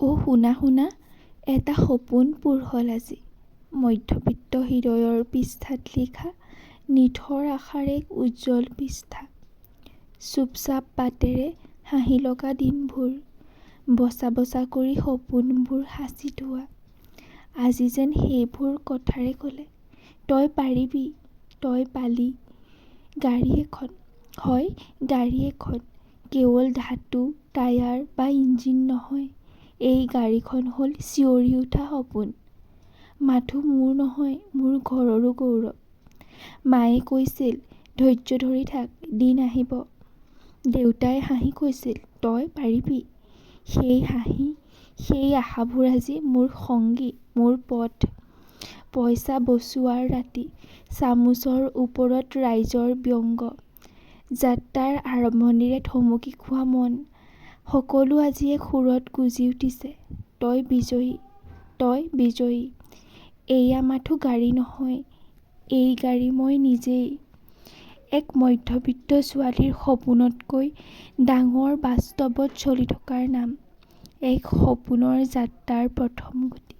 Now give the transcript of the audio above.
অ' শুনা শুনা এটা সপোন পূৰ হ'ল আজি। মধ্যবিত্ত হৃদয়ৰ পৃষ্ঠাত লিখা নিথৰ আশাৰ এক উজ্জ্বল পৃষ্ঠা। চুপচাপ বাটেৰে হাঁহি লগা দিনবোৰ বচা বচা কৰি সপোনবোৰ সাঁচি থোৱা আজি যেন সেইবোৰ কথাৰে ক'লে তই পাৰিবি তই পালি গাড়ী এখন হয় গাড়ী এখন কেৱল ধাতু টায়াৰ বা ইঞ্জিন নহয়। এই গাড়ীখন হ'ল চিঞৰি উঠা সপোন। মাথো মোৰ নহয় মোৰ ঘৰৰো গৌৰৱ। মায়ে কৈছিল ধৈৰ্য ধৰি থাক দিন আহিব দেউতাই হাঁহি কৈছিল তই পাৰিবি সেই হাঁহি সেই আশাবোৰ আজি মোৰ সংগী মোৰ পথ। পইচা বচোৱাৰ ৰাতি চামুচৰ ওপৰত ৰাইজৰ ব্যংগ। যাত্ৰাৰ আৰম্ভণিৰে থমকি খোৱা মন। সকলো আজি এক সুৰত গুজি উঠিছে। তই বিজয়ী তই বিজয়ী। এয়া মাথো গাড়ী নহয় এই গাড়ী মই নিজেই। এক মধ্যবিত্ত ছোৱালীৰ সপোনতকৈ ডাঙৰ বাস্তৱত চলি থকাৰ নাম। এক সপোনৰ যাত্ৰাৰ প্ৰথম গুটি